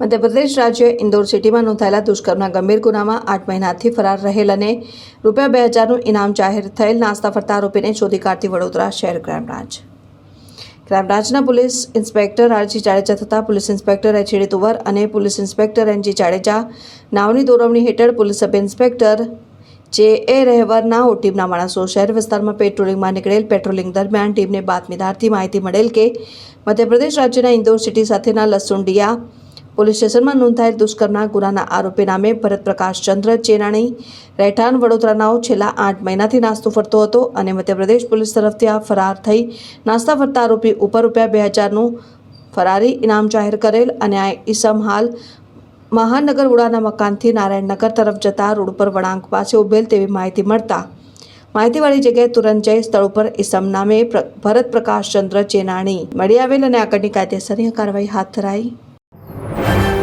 મધ્યપ્રદેશ રાજ્ય ઇન્દોર સિટીમાં નોંધાયેલા દુષ્કર્મના ગંભીર ગુનામાં આઠ મહિનાથી ફરાર રહેલ અને રૂપિયા બે હજારનું ઇનામ જાહેર થયેલ નાસ્તા ફરતા આરોપીને શોધી કાઢતી વડોદરા શહેર ક્રાઇમ બ્રાન્ચ. ક્રાઇમ બ્રાન્ચના પોલીસ ઇન્સ્પેક્ટર આરજી જાડેજા તથા પોલીસ ઇન્સ્પેક્ટર એચડી તુવર અને પોલીસ ઇન્સ્પેક્ટર એનજી જાડેજા નાવની દોરવણી હેઠળ પોલીસ સબ ઇન્સ્પેક્ટર જે એ રહેવરના ટીમના માણસો શહેર વિસ્તારમાં પેટ્રોલિંગમાં નીકળેલ પેટ્રોલિંગ દરમિયાન ટીમને બાતમીદારથી માહિતી મળેલ કે મધ્યપ્રદેશ રાજ્યના ઇન્દોર સિટી સાથેના લસુંડિયા પોલીસ સ્ટેશનમાં નોંધાયેલ દુષ્કર્મના ગુનાના આરોપી નામે ભરત પ્રકાશ ચંદ્ર, ચેનાણી, રહેઠાણ વડોદરાનાઓ છેલ્લા આઠ મહિનાથી નાસ્તો ફરતો હતો અને મધ્યપ્રદેશ પોલીસ તરફથી આ ફરાર થઈ નાસ્તા ફરતા આરોપી ઉપર રૂપિયા બે હજારનું ફરારી ઇનામ જાહેર કરેલ અને આ ઈસમ હાલ મહાનગર ઉડાના મકાનથી નારાયણનગર તરફ જતા રોડ પર વળાંક પાસે ઉભેલ તેવી માહિતી મળતા માહિતીવાળી જગ્યાએ તુરંત જઈ સ્થળ ઉપર ઇસમ નામે ભરત પ્રકાશ ચંદ્ર, ચેનાણી મળી આવેલ અને આગળની કાયદેસરની કાર્યવાહી હાથ ધરાઈ. Thank you.